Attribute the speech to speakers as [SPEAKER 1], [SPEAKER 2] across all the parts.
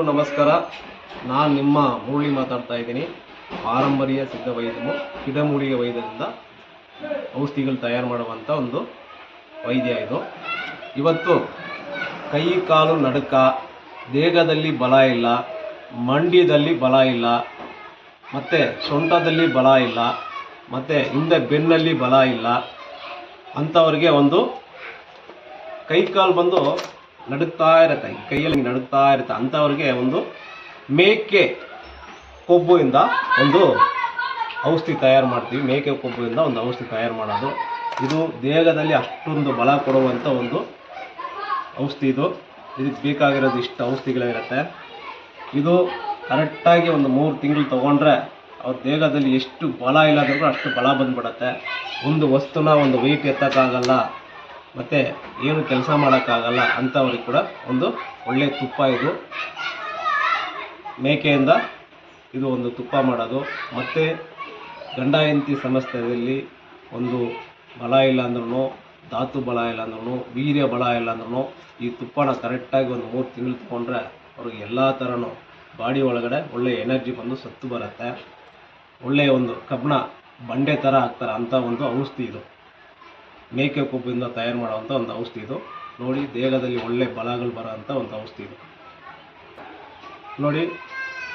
[SPEAKER 1] ಎಲ್ರಿಗೂ ನಮಸ್ಕಾರ. ನಾನು ನಿಮ್ಮ ಮುರುಳಿ ಮಾತಾಡ್ತಾ ಇದ್ದೀನಿ. ಪಾರಂಪರ್ಯ ಸಿದ್ಧ ವೈದ್ಯಮು ಗಿಡಮೂಲಿಕೆ ವೈದ್ಯದಿಂದ ಔಷಧಿಗಳು ತಯಾರು ಮಾಡುವಂಥ ಒಂದು ವೈದ್ಯ ಇದು. ಇವತ್ತು ಕೈ, ಕಾಲು, ನಡುಕ, ದೇಹದಲ್ಲಿ ಬಲ ಇಲ್ಲ, ಮಂಡ್ಯದಲ್ಲಿ ಬಲ ಇಲ್ಲ, ಮತ್ತು ಸೊಂಟದಲ್ಲಿ ಬಲ ಇಲ್ಲ, ಮತ್ತು ಹಿಂದೆ ಬೆನ್ನಲ್ಲಿ ಬಲ ಇಲ್ಲ ಅಂಥವ್ರಿಗೆ ಒಂದು ಕೈ, ಕಾಲು ಬಂದು ನಡುಗ್ತಾ ಇರುತ್ತೆ ಕೈಯಲ್ಲಿ ನಡುಗ್ತಾ ಇರುತ್ತೆ ಅಂಥವ್ರಿಗೆ ಒಂದು ಮೇಕೆ ಕೊಬ್ಬುವಿಂದ ಒಂದು ಔಷಧಿ ತಯಾರು ಮಾಡ್ತೀವಿ. ಮೇಕೆ ಕೊಬ್ಬುವಿಂದ ಒಂದು ಔಷಧಿ ತಯಾರು ಮಾಡೋದು. ಇದು ದೇಹದಲ್ಲಿ ಅಷ್ಟೊಂದು ಬಲ ಕೊಡುವಂಥ ಒಂದು ಔಷಧಿ ಇದು. ಇದಕ್ಕೆ ಬೇಕಾಗಿರೋದು ಇಷ್ಟು ಔಷಧಿಗಳಿರುತ್ತೆ. ಇದು ಕರೆಕ್ಟಾಗಿ ಒಂದು ಮೂರು ತಿಂಗಳು ತೊಗೊಂಡ್ರೆ ಅವ್ರ ದೇಹದಲ್ಲಿ ಎಷ್ಟು ಬಲ ಇಲ್ಲದ್ರೂ ಅಷ್ಟು ಬಲ ಬಂದುಬಿಡತ್ತೆ. ಒಂದು ವಸ್ತುನ ಒಂದು ವೆಯ್ಟ್ ಎತ್ತಕ್ಕಾಗಲ್ಲ. ಮತ್ತು ಏನು ಕೆಲಸ ಮಾಡೋಕ್ಕಾಗಲ್ಲ ಅಂಥವ್ರಿಗೆ ಕೂಡ ಒಂದು ಒಳ್ಳೆಯ ತುಪ್ಪ ಇದು. ಮೇಕೆಯಿಂದ ಇದು ಒಂದು ತುಪ್ಪ ಮಾಡೋದು. ಮತ್ತು ಗಂಡ ಹೆಂಡತಿ ಸಮಸ್ಯೆಯಲ್ಲಿ ಒಂದು ಬಲ ಇಲ್ಲ ಅಂದ್ರೂ ಧಾತು ಬಲ ಇಲ್ಲ ಅಂದ್ರೂ ವೀರ್ಯ ಬಲ ಇಲ್ಲ ಅಂದ್ರೂ ಈ ತುಪ್ಪನ ಕರೆಕ್ಟಾಗಿ ಒಂದು ಮೂರು ತಿಂಗಳು ತೊಗೊಂಡ್ರೆ ಅವ್ರಿಗೆ ಎಲ್ಲ ಥರನೂ ಬಾಡಿ ಒಳಗಡೆ ಒಳ್ಳೆಯ ಎನರ್ಜಿ ಬಂದು ಸತ್ತು ಬರುತ್ತೆ. ಒಳ್ಳೆಯ ಒಂದು ಕಬ್ಬಣ ಬಂಡೆ ಥರ ಆಗ್ತಾರೆ ಅಂಥ ಒಂದು ಔಷಧಿ ಇದು. ಮೇಕೆ ಕೊಬ್ಬಿಂದ ತಯಾರು ಮಾಡುವಂಥ ಒಂದು ಔಷಧಿ ಇದು. ನೋಡಿ, ದೇಹದಲ್ಲಿ ಒಳ್ಳೆ ಬಲಗಳು ಬರೋಂಥ ಒಂದು ಔಷಧಿ ಇದು. ನೋಡಿ,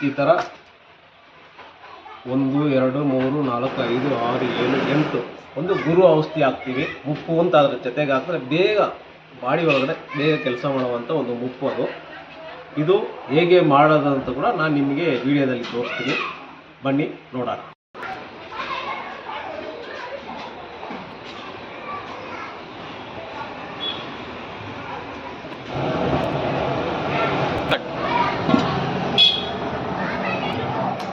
[SPEAKER 1] ಈ ಥರ ಒಂದು, ಎರಡು, ಮೂರು, ನಾಲ್ಕು, ಐದು, ಆರು, ಏಳು, ಎಂಟು ಒಂದು ಗುರು ಔಷಧಿ ಹಾಕ್ತೀವಿ. ಮುಪ್ಪು ಅಂತ ಅದರ ಜೊತೆಗೆ ಹಾಕಿದ್ರೆ ಬೇಗ ಬಾಡಿ ಒಳಗಡೆ ಬೇಗ ಕೆಲಸ ಮಾಡುವಂಥ ಒಂದು ಮುಪ್ಪು ಅದು. ಇದು ಹೇಗೆ ಮಾಡೋದಂತ ಕೂಡ ನಾನು ನಿಮಗೆ ವಿಡಿಯೋದಲ್ಲಿ ತೋರಿಸ್ತೀನಿ. ಬನ್ನಿ, ನೋಡೋಣ.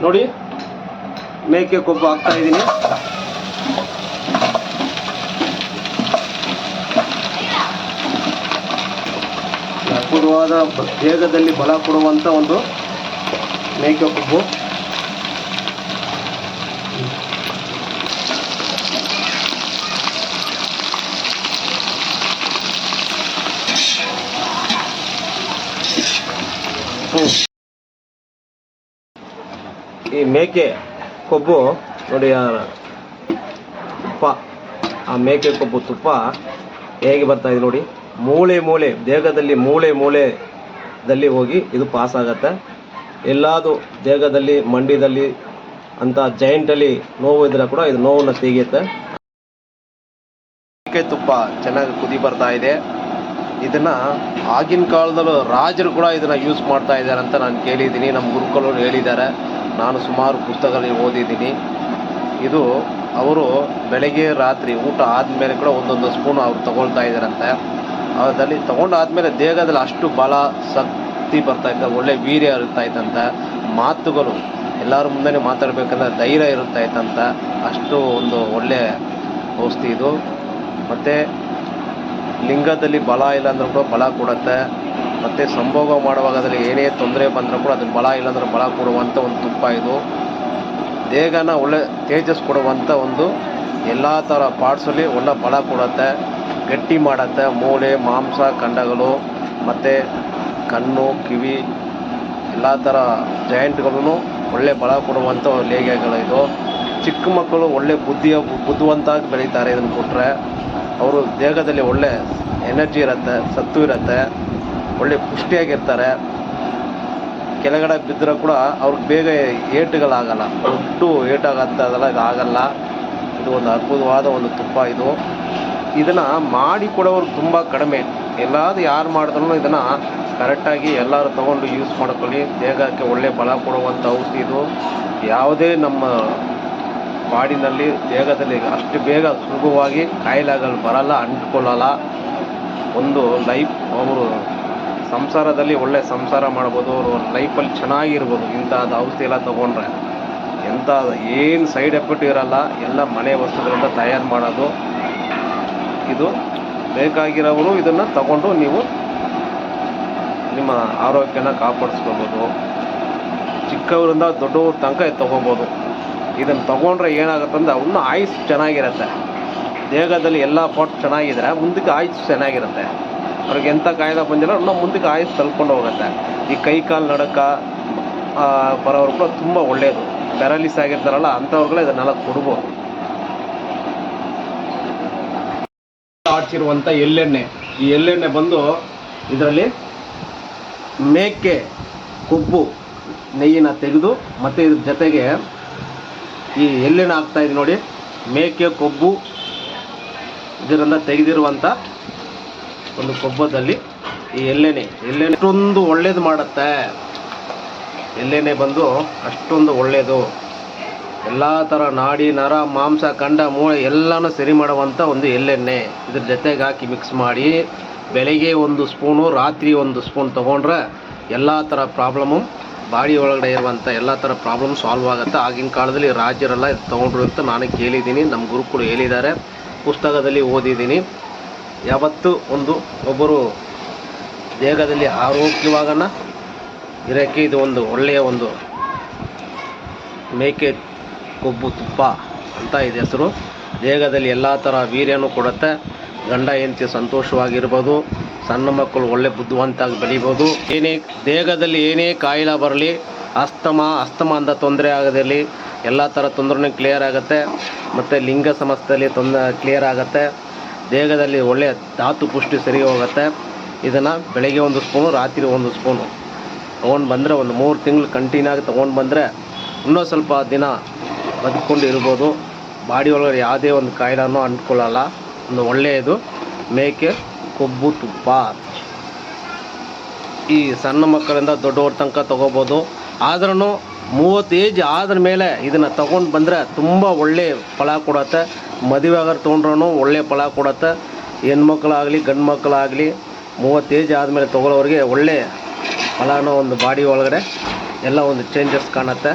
[SPEAKER 1] ನೋಡಿ. ಮೇಕೆ ಕೊಬ್ಬು ಹಾಕ್ತಾ ಇದ್ದೀನಿ. ಬ- ದೇಹದಲ್ಲಿ ಬಲ ಕೊಡುವಂಥ ಒಂದು ಮೇಕೆ ಕೊಬ್ಬು. ಈ ಮೇಕೆ ಕೊಬ್ಬು ನೋಡಿ ತುಪ್ಪ, ಆ ಮೇಕೆ ಕೊಬ್ಬು ತುಪ್ಪ ಹೇಗೆ ಬರ್ತಾ ಇದೆ ನೋಡಿ. ಮೂಳೆ ಮೂಳೆ, ದೇಹದಲ್ಲಿ ಮೂಳೆ ಮೂಳೆದಲ್ಲಿ ಹೋಗಿ ಇದು ಪಾಸ್ ಆಗತ್ತೆ. ಎಲ್ಲಾದು ದೇಹದಲ್ಲಿ, ಮಂಡಿದಲ್ಲಿ, ಅಂತ ಜಾಯಿಂಟಲ್ಲಿ ನೋವು ಇದ್ರೆ ಕೂಡ ಇದು ನೋವನ್ನು ತೆಗೆಯುತ್ತೆ. ಮೇಕೆ ತುಪ್ಪ ಚೆನ್ನಾಗಿ ಕುದಿ ಬರ್ತಾ ಇದೆ. ಇದನ್ನ ಆಗಿನ ಕಾಲದಲ್ಲೂ ರಾಜರು ಕೂಡ ಇದನ್ನ ಯೂಸ್ ಮಾಡ್ತಾ ಇದ್ದಾರೆ ಅಂತ ನಾನು ಕೇಳಿದ್ದೀನಿ. ನಮ್ಮ ಗುರುಗಳು ಹೇಳಿದ್ದಾರೆ. ನಾನು ಸುಮಾರು ಪುಸ್ತಕಗಳಲ್ಲಿ ಓದಿದ್ದೀನಿ. ಇದು ಅವರು ಬೆಳಗ್ಗೆ ರಾತ್ರಿ ಊಟ ಆದಮೇಲೆ ಕೂಡ ಒಂದೊಂದು ಸ್ಪೂನ್ ಅವ್ರು ತಗೊಳ್ತಾ ಇದ್ದಾರಂತೆ. ಅದರಲ್ಲಿ ತಗೊಂಡಾದ್ಮೇಲೆ ದೇಹದಲ್ಲಿ ಅಷ್ಟು ಬಲ ಶಕ್ತಿ ಬರ್ತಾ ಇತ್ತು ಒಳ್ಳೆ ವೀರ್ಯ ಇರ್ತಾ ಇತ್ತಂತ ಮಾತುಗಳು, ಎಲ್ಲರ ಮುಂದೆ ಮಾತಾಡಬೇಕಂದ್ರೆ ಧೈರ್ಯ ಇರುತ್ತಾ ಇತ್ತಂತ ಅಷ್ಟು ಒಂದು ಒಳ್ಳೆ ಔಷಧಿ ಇದು. ಮತ್ತು ಲಿಂಗದಲ್ಲಿ ಬಲ ಇಲ್ಲ ಅಂದ್ರೂ ಕೂಡ ಬಲ ಕೊಡುತ್ತೆ. ಮತ್ತು ಸಂಭೋಗ ಮಾಡುವಾಗ ಅದರಲ್ಲಿ ಏನೇ ತೊಂದರೆ ಬಂದರೂ ಕೂಡ ಅದನ್ನು ಬಲ ಇಲ್ಲಾಂದ್ರೆ ಬಲ ಕೊಡುವಂಥ ಒಂದು ತುಪ್ಪ ಇದು. ದೇಹನ ಒಳ್ಳೆ ತೇಜಸ್ ಕೊಡುವಂಥ ಒಂದು ಎಲ್ಲ ಥರ ಪಾರ್ಟ್ಸಲ್ಲಿ ಒಳ್ಳೆ ಬಲ ಕೊಡುತ್ತೆ, ಗಟ್ಟಿ ಮಾಡುತ್ತೆ. ಮೂಳೆ, ಮಾಂಸ ಖಂಡಗಳು ಮತ್ತು ಕಣ್ಣು, ಕಿವಿ, ಎಲ್ಲ ಥರ ಜಾಯಿಂಟ್ಗಳೂ ಒಳ್ಳೆ ಬಲ ಕೊಡುವಂಥ ಇದು. ಚಿಕ್ಕ ಮಕ್ಕಳು ಒಳ್ಳೆ ಬುದ್ಧಿಯ ಬುದ್ಧಿವಂತಾಗಿ ಬೆಳೀತಾರೆ ಇದನ್ನು ಕೊಟ್ಟರೆ ಅವರು ದೇಹದಲ್ಲಿ ಒಳ್ಳೆ ಎನರ್ಜಿ ಇರುತ್ತೆ, ಸತ್ತು ಇರುತ್ತೆ. ಒಳ್ಳೆ ಪುಷ್ಟಿಯಾಗಿರ್ತಾರೆ. ಕೆಳಗಡೆ ಬಿದ್ದರೂ ಕೂಡ ಅವ್ರಿಗೆ ಬೇಗ ಏಟುಗಳಾಗಲ್ಲ. ದೊಡ್ಡ ಏಟಾಗತ್ತದಲ್ಲ ಇದು ಆಗಲ್ಲ. ಇದು ಒಂದು ಅದ್ಭುತವಾದ ಒಂದು ತುಪ್ಪ ಇದು. ಇದನ್ನು ಮಾಡಿ ಕೊಡೋರು ತುಂಬ ಕಡಿಮೆ. ಎಲ್ಲಾದ್ರು ಯಾರು ಮಾಡಿದ್ರು ಇದನ್ನು ಕರೆಕ್ಟಾಗಿ ಎಲ್ಲರೂ ತೊಗೊಂಡು ಯೂಸ್ ಮಾಡ್ಕೊಳ್ಳಿ. ದೇಹಕ್ಕೆ ಒಳ್ಳೆ ಬಲ ಕೊಡುವಂಥ ಔಷಧಿ ಇದು. ಯಾವುದೇ ನಮ್ಮ ಬಾಡಿನಲ್ಲಿ ದೇಹದಲ್ಲಿ ಅಷ್ಟು ಬೇಗ ಸುಲಭವಾಗಿ ಕಾಯಿಲೆಗಳು ಬರಲ್ಲ, ಅಂಟ್ಕೊಳ್ಳಲ್ಲ. ಒಂದು ಲೈಫ್ ಅವರು ಸಂಸಾರದಲ್ಲಿ ಒಳ್ಳೆ ಸಂಸಾರ ಮಾಡ್ಬೋದು, ಅವರು ಲೈಫಲ್ಲಿ ಚೆನ್ನಾಗಿರ್ಬೋದು ಇಂಥದ್ದು ಔಷಧಿ ಎಲ್ಲ ತೊಗೊಂಡ್ರೆ ಎಂಥ ಏನು ಸೈಡ್ ಎಫೆಕ್ಟ್ ಇರೋಲ್ಲ, ಎಲ್ಲ ಮನೆ ವಸ್ತುಗಳಿಂದ ತಯಾರು ಮಾಡೋದು. ಇದು ಬೇಕಾಗಿರೋರು ಇದನ್ನು ತಗೊಂಡು ನೀವು ನಿಮ್ಮ ಆರೋಗ್ಯನ ಕಾಪಾಡಿಸ್ಕೋಬೋದು. ಚಿಕ್ಕವರಿಂದ ದೊಡ್ಡವ್ರ ತನಕ ಇದು ತೊಗೋಬೋದು. ಇದನ್ನು ತೊಗೊಂಡ್ರೆ ಏನಾಗುತ್ತೆ ಅಂದರೆ ಅವನ್ನ ಆಯುಸ್ ಚೆನ್ನಾಗಿರುತ್ತೆ. ದೇಹದಲ್ಲಿ ಎಲ್ಲ ಪಾಟ್ ಚೆನ್ನಾಗಿದ್ರೆ ಮುಂದಕ್ಕೆ ಆಯುಸ್ ಚೆನ್ನಾಗಿರುತ್ತೆ. ಅವ್ರಿಗೆ ಎಂಥ ಕಾಯಿಲೆ ಬಂದಿಲ್ಲ, ಇನ್ನೂ ಮುಂದಕ್ಕೆ ಆಯುಸ್ ತಳ್ಕೊಂಡು ಹೋಗುತ್ತೆ. ಈ ಕೈ ಕಾಲು ನಡಕ ಬರೋರು ಕೂಡ ತುಂಬ ಒಳ್ಳೆಯದು ಪ್ಯಾರಾಲಿಸ್ ಆಗಿರ್ತಾರಲ್ಲ, ಅಂಥವ್ರಿಗೆಲ್ಲ ಇದನ್ನೆಲ್ಲ ಕೊಡ್ಬೋದು. ಆಡ್ಸಿರುವಂಥ ಎಳ್ಳೆಣ್ಣೆ. ಈ ಎಳ್ಳೆಣ್ಣೆ ಬಂದು ಇದರಲ್ಲಿ ಮೇಕೆ, ಕೊಬ್ಬು, ನೆಯ್ಯಿನ ತೆಗೆದು, ಮತ್ತು ಇದ್ರ ಜೊತೆಗೆ ಈ ಎಳ್ಳೆಣ್ಣೆ ಇದೆ ನೋಡಿ, ಮೇಕೆ, ಕೊಬ್ಬು ಇದರಿಂದ ತೆಗೆದಿರುವಂಥ ಒಂದು ಕೊಬ್ಬದಲ್ಲಿ ಈ ಎಲ್ಲೆನೆ ಎಳ್ಳೆಣ್ಣೆ ಅಷ್ಟೊಂದು ಒಳ್ಳೇದು ಮಾಡುತ್ತೆ. ಎಲ್ಲೆನೆ ಬಂದು ಅಷ್ಟೊಂದು ಒಳ್ಳೆಯದು ಎಲ್ಲ ಥರ ನಾಡಿ, ನರ, ಮಾಂಸ, ಕಂಡ, ಮೂಳೆ ಎಲ್ಲನೂ ಸರಿ ಮಾಡುವಂಥ ಒಂದು ಎಳ್ಳೆಣ್ಣೆ. ಇದ್ರ ಜೊತೆಗೆ ಹಾಕಿ ಮಿಕ್ಸ್ ಮಾಡಿ, ಬೆಳಗ್ಗೆ ಒಂದು ಸ್ಪೂನು ರಾತ್ರಿ ಒಂದು ಸ್ಪೂನ್ ತೊಗೊಂಡ್ರೆ ಎಲ್ಲ ಥರ ಪ್ರಾಬ್ಲಮ್ಮು ಬಾಡಿ ಒಳಗಡೆ ಇರುವಂಥ ಎಲ್ಲ ಥರ ಪ್ರಾಬ್ಲಮ್ ಸಾಲ್ವ್ ಆಗುತ್ತೆ. ಆಗಿನ ಕಾಲದಲ್ಲಿ ರಾಜರೆಲ್ಲ ಇದು ತೊಗೊಂಡ್ರು ಅಂತ ನಾನು ಕೇಳಿದ್ದೀನಿ. ನಮ್ಮ ಗುರುಗಳು ಹೇಳಿದ್ದಾರೆ. ಪುಸ್ತಕದಲ್ಲಿ ಓದಿದ್ದೀನಿ. ಯಾವತ್ತು ಒಂದು ಒಬ್ಬರು ದೇಹದಲ್ಲಿ ಆರೋಗ್ಯವಾಗನ ಇರೋಕ್ಕೆ ಇದು ಒಂದು ಒಳ್ಳೆಯ ಒಂದು ಮೇಕೆ ಕೊಬ್ಬು ತುಪ್ಪ ಅಂತ ಇದೆ ಹೆಸರು. ದೇಹದಲ್ಲಿ ಎಲ್ಲ ಥರ ವೀರ್ಯನು ಕೊಡುತ್ತೆ. ಗಂಡ, ಹೆಂಡತಿ ಸಂತೋಷವಾಗಿರ್ಬೋದು. ಸಣ್ಣ ಮಕ್ಕಳು ಒಳ್ಳೆ ಬುದ್ಧಿವಂತಾಗಿ ಬೆಳಿಬೋದು. ಏನೇ ದೇಹದಲ್ಲಿ ಏನೇ ಕಾಯಿಲೆ ಬರಲಿ, ಅಸ್ತಮ ಅಸ್ತಮ ಅಂತ ತೊಂದರೆ ಆಗದಿರಲಿ, ಎಲ್ಲ ಥರ ತೊಂದರೆನೂ ಕ್ಲಿಯರ್ ಆಗುತ್ತೆ. ಮತ್ತು ಲಿಂಗ ಸಮಸ್ಯೆಯಲ್ಲಿ ತೊಂದರೆ ಕ್ಲಿಯರ್ ಆಗುತ್ತೆ. ದೇಹದಲ್ಲಿ ಒಳ್ಳೆಯ ಧಾತು ಪುಷ್ಟಿ ಸರಿ ಹೋಗುತ್ತೆ. ಇದನ್ನು ಬೆಳಗ್ಗೆ ಒಂದು ಸ್ಪೂನು, ರಾತ್ರಿ ಒಂದು ಸ್ಪೂನು. ತೊಗೊಂಡು ಬಂದರೆ ಒಂದು ಮೂರು ತಿಂಗಳು ಕಂಟಿನ್ಯೂ ಆಗಿ ತೊಗೊಂಡು ಬಂದರೆ ಇನ್ನೂ ಸ್ವಲ್ಪ ದಿನ ಬದುಕೊಂಡು ಇರ್ಬೋದು. ಬಾಡಿ ಒಳಗಡೆ ಯಾವುದೇ ಒಂದು ಕಾಯಿಲೆನೂ ಅಂಟ್ಕೊಳ್ಳಲ್ಲ. ಒಂದು ಒಳ್ಳೆಯದು. ಮೇಕೆ, ಕೊಬ್ಬು, ತುಪ್ಪ. ಈ ಸಣ್ಣ ಮಕ್ಕಳಿಂದ ದೊಡ್ಡವ್ರ ತನಕ ತೊಗೋಬೋದು. ಆದ್ರೂ ಮೂವತ್ತು ಏಜ್ ಆದ್ರ ಮೇಲೆ ಇದನ್ನು ತೊಗೊಂಡು ಬಂದರೆ ತುಂಬ ಒಳ್ಳೆ ಫಲ ಕೊಡತ್ತೆ. ಮದುವೆ ಆಗೋರು ತೊಗೊಂಡ್ರೂ ಒಳ್ಳೆ ಫಲ ಕೊಡತ್ತೆ. ಹೆಣ್ಮಕ್ಳಾಗಲಿ ಗಂಡು ಮಕ್ಕಳಾಗಲಿ ಮೂವತ್ತು ಏಜ್ ಆದಮೇಲೆ ತೊಗೊಳೋರಿಗೆ ಒಳ್ಳೆ ಫಲನೋ ಒಂದು ಬಾಡಿ ಒಳಗಡೆ ಎಲ್ಲ ಒಂದು ಚೇಂಜಸ್ ಕಾಣತ್ತೆ.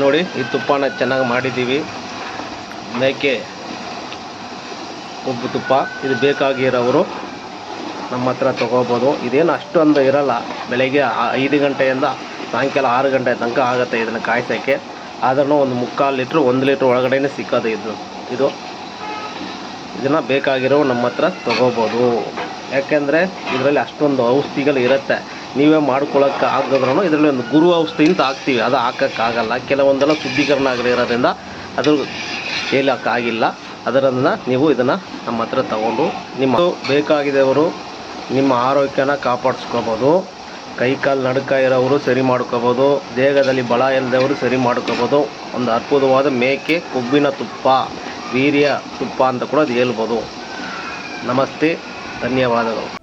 [SPEAKER 1] ನೋಡಿ, ಈ ತುಪ್ಪನ ಚೆನ್ನಾಗಿ ಮಾಡಿದ್ದೀವಿ. ಮೇಕೆ, ಕೊಬ್ಬು ತುಪ್ಪ, ಇದು ಬೇಕಾಗಿರೋರು ನಮ್ಮ ಹತ್ರ ತೊಗೋಬೋದು. ಇದೇನು ಅಷ್ಟೊಂದು ಇರಲ್ಲ. ಬೆಳಗ್ಗೆ ಐದು ಗಂಟೆಯಿಂದ ಸಾಯಂಕಾಲ ಆರು ಗಂಟೆ ತನಕ ಆಗುತ್ತೆ ಇದನ್ನು ಕಾಯ್ಸೋಕ್ಕೆ. ಆದ್ರೂ ಒಂದು ಮುಕ್ಕಾಲು ಲೀಟ್ರ್, ಒಂದು ಲೀಟ್ರ್ ಒಳಗಡೆನೇ ಸಿಕ್ಕೋದು ಇದು. ಇದು ಇದನ್ನು ಬೇಕಾಗಿರೋ ನಮ್ಮ ಹತ್ರ ತೊಗೋಬೋದು. ಯಾಕೆಂದರೆ ಇದರಲ್ಲಿ ಅಷ್ಟೊಂದು ಔಷಧಿಗಳು ಇರುತ್ತೆ. ನೀವೇ ಮಾಡ್ಕೊಳಕ್ಕೆ ಆಗದ್ರೂ ಇದರಲ್ಲಿ ಒಂದು ಗುರು ಔಷಧಿ ಅಂತ ಹಾಕ್ತೀವಿ. ಅದು ಹಾಕೋಕ್ಕಾಗಲ್ಲ. ಕೆಲವೊಂದೆಲ್ಲ ಶುದ್ಧೀಕರಣ ಆಗಿರೋದ್ರಿಂದ ಅದು ಹೇಳೋಕ್ಕಾಗಿಲ್ಲ. ಅದರನ್ನು ನೀವು ಇದನ್ನು ನಮ್ಮ ಹತ್ರ ತಗೊಂಡು ನಿಮ್ಮ ಬೇಕಾಗಿದೆಯವರು ನಿಮ್ಮ ಆರೋಗ್ಯನ ಕಾಪಾಡಿಸ್ಕೋಬೋದು. ಕೈ ಕಾಲು ನಡುಕ ಇರೋರು ಸರಿ ಮಾಡ್ಕೋಬೋದು. ದೇಹದಲ್ಲಿ ಬಲ ಇಲ್ಲದವರು ಸರಿ ಮಾಡ್ಕೋಬೋದು. ಒಂದು ಅದ್ಭುತವಾದ ಮೇಕೆ ಕೊಬ್ಬಿನ ತುಪ್ಪ, ವೀರ್ಯ ತುಪ್ಪ ಅಂತ ಕೂಡ ಅದು ಹೇಳ್ಬೋದು. ನಮಸ್ತೆ, ಧನ್ಯವಾದಗಳು.